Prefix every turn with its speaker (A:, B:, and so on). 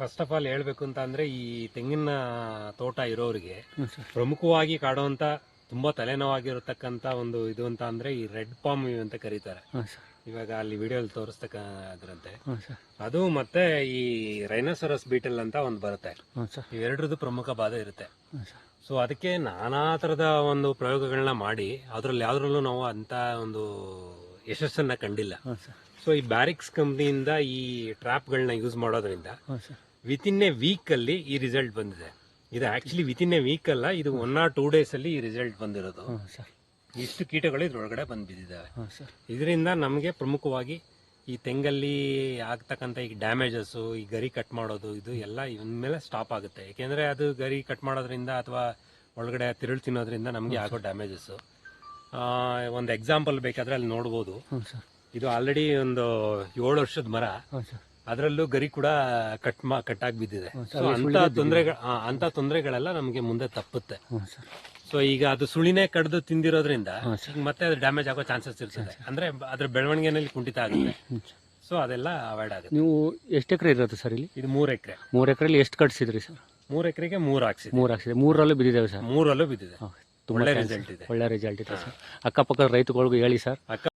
A: First of all ಹೇಳ್ಬೇಕು ಅಂತ ಅಂದ್ರೆ ಈ ತೆಂಗಿನ ತೋಟ ಇರೋರಿಗೆ ಪ್ರಮುಖವಾಗಿ ಕಾಡುವಂತ ತುಂಬಾ ತಲೆನೋವಾಗಿರತಕ್ಕಂತ ಒಂದು ಇದು ಅಂತ ಅಂದ್ರೆ ಈ ರೆಡ್ ಪಾಮ್ ಅಂತ ಕರೀತಾರೆ. ಇವಾಗ ಅಲ್ಲಿ ವಿಡಿಯೋಲಿ ತೋರಿಸ್ತಕ್ಕ ಅದ್ರಂತೆ. ಅದು ಮತ್ತೆ ಈ ರೈನೋಸರಸ್ ಬೀಟಲ್ ಅಂತ ಒಂದು ಬರುತ್ತೆ. ಇವೆರಡರದ್ದು ಪ್ರಮುಖ ಬಾಧೆ ಇರುತ್ತೆ. ಸೊ ಅದಕ್ಕೆ ನಾನಾ ತರದ ಒಂದು ಪ್ರಯೋಗಗಳನ್ನ ಮಾಡಿ ಅದ್ರಲ್ಲಿ ಯಾವ್ದ್ರಲ್ಲೂ ನಾವು ಅಂತ ಒಂದು ಯಶಸ್ಸನ್ನ ಕಂಡಿಲ್ಲ. ಸೊ ಈ ಬ್ಯಾರಿಕ್ಸ್ ಕಂಪ್ನಿಯಿಂದ ಈ ಟ್ರಾಪ್ಗಳನ್ನ ಯೂಸ್ ಮಾಡೋದ್ರಿಂದ
B: ಹಾಂ ಸರ್
A: ವಿತ್ ಎ ವೀಕ್ ಅಲ್ಲಿ ಈ ರಿಸಲ್ಟ್ ಬಂದಿದೆ. ಇದು ಆಕ್ಚುಲಿ ವಿತಿನ್ ಎ ವೀಕ್ ಅಲ್ಲ ಇದು ಒನ್ ಆರ್ ಟೂ ಡೇಸ್ ಅಲ್ಲಿ ಈ ರಿಸಲ್ಟ್ ಬಂದಿರೋದು. ಇಷ್ಟು ಕೀಟಗಳು ಇದ್ರೊಳಗಡೆ ಬಂದು ಬಿದ್ದಿದ್ದಾವೆ ಇದರಿಂದ ನಮಗೆ ಪ್ರಮುಖವಾಗಿ ಈ ತೆಂಗಲ್ಲಿ ಆಗ್ತಕ್ಕಂಥ ಈ ಡ್ಯಾಮೇಜಸ್ ಈ ಗರಿ ಕಟ್ ಮಾಡೋದು ಇದು ಎಲ್ಲ ಇವನ್ ಮೇಲೆ ಸ್ಟಾಪ್ ಆಗುತ್ತೆ. ಯಾಕೆಂದ್ರೆ ಅದು ಗರಿ ಕಟ್ ಮಾಡೋದ್ರಿಂದ ಅಥವಾ ಒಳಗಡೆ ತಿರುಳು ತಿನ್ನೋದ್ರಿಂದ ನಮಗೆ ಆಗೋ ಡ್ಯಾಮೇಜಸ್ ಒಂದು ಎಕ್ಸಾಂಪಲ್ ಬೇಕಾದ್ರೆ ಅಲ್ಲಿ ನೋಡ್ಬೋದು. ಇದು ಆಲ್ರೆಡಿ ಒಂದು ಏಳು ವರ್ಷದ ಮರ. ಅದರಲ್ಲೂ ಗರಿ ಕೂಡ ಕಟ್ ಮಾ ಕಟ್ ಆಗಿ ಬಿದ್ದಿದೆ. ಸೊ ಅಂತ ತೊಂದರೆಗಳ ಅಂತ ತೊಂದರೆಗಳೆಲ್ಲ ನಮಗೆ ಮುಂದೆ ತಪ್ಪುತ್ತೆ. ಸೊ ಈಗ ಅದು ಸುಳಿನೇ ಕಡ್ದು ತಿಂದಿರೋದ್ರಿಂದ ಮತ್ತೆ ಅದು ಡ್ಯಾಮೇಜ್ ಆಗೋ ಚಾನ್ಸಸ್ ಇರ್ತದೆ. ಅಂದ್ರೆ ಅದ್ರ ಬೆಳವಣಿಗೆನಲ್ಲಿ ಕುಂಠಿತ ಆಗುತ್ತೆ. ಸೊ ಅದೆಲ್ಲ ಅವಾಯ್ಡ್ ಆಗುತ್ತೆ.
B: ನೀವು ಎಷ್ಟು ಎಕರೆ ಇರೋದು ಸರ್ ಇಲ್ಲಿ?
A: ಇದು ಮೂರ್ ಎಕರೆ.
B: ಮೂರು ಎಕರೆಲಿ ಎಷ್ಟು ಕಟ್ಸಿದ್ರಿ ಸರ್?
A: ಮೂರ್ ಎಕರೆಗೆ ಮೂರ್ ಹಾಕ್ಸಿದೆ
B: ಮೂರು ಹಾಕ್ಸಿದೆ ಮೂರಲ್ಲೂ ಬಿದ್ದಿದ್ದಾವೆ ಸರ್?
A: ಮೂರಲ್ಲೂ ಬಿದ್ದಿದೆ. ಒಳ್ಳೆ ರಿಸಲ್ಟ್ ಇದೆ.
B: ಒಳ್ಳೆ ರಿಸಲ್ಟ್ ಇದೆ ಸರ್. ಅಕ್ಕಪಕ್ಕದ ರೈತಗಳಿಗೂ ಹೇಳಿ ಸರ್.
A: ಅಕ್ಕ